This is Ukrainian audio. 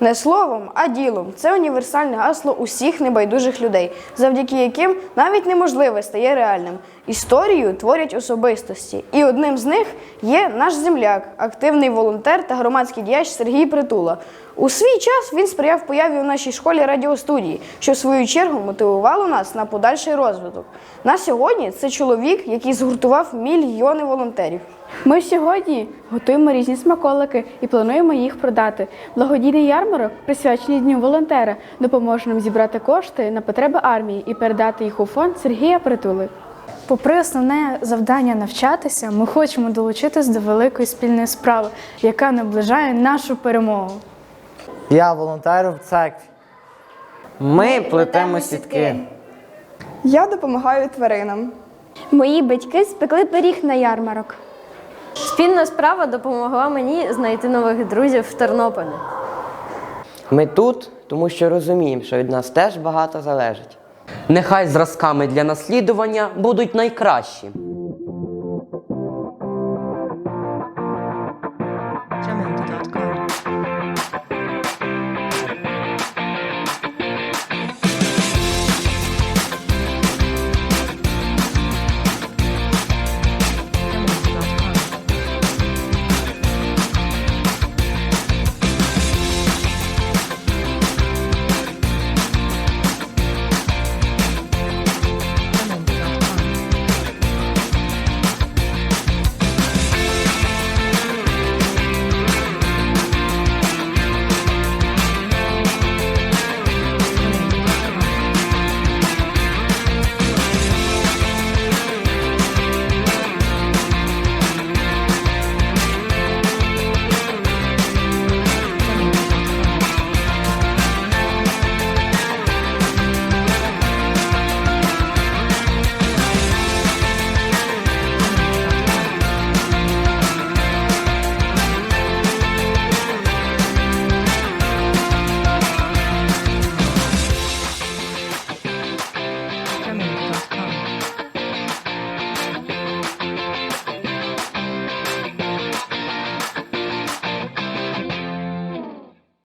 Не словом, а ділом. Це універсальне гасло усіх небайдужих людей, завдяки яким навіть неможливе стає реальним. Історію творять особистості, і одним з них є наш земляк, активний волонтер та громадський діяч Сергій Притула. У свій час він сприяв появі у нашій школі радіостудії, що в свою чергу мотивувало нас на подальший розвиток. На сьогодні це чоловік, який згуртував мільйони волонтерів. Ми сьогодні готуємо різні смаколики і плануємо їх продати. Благодійний ярмарок, присвячений Дню волонтера, допоможе нам зібрати кошти на потреби армії і передати їх у фонд Сергія Притули. Попри основне завдання навчатися, ми хочемо долучитись до великої спільної справи, яка наближає нашу перемогу. Я волонтерю в церкві. Ми плетемо сітки. Я допомагаю тваринам. Мої батьки спекли пиріг на ярмарок. Спільна справа допомогла мені знайти нових друзів в Тернополі. Ми тут, тому що розуміємо, що від нас теж багато залежить. Нехай зразками для наслідування будуть найкращі.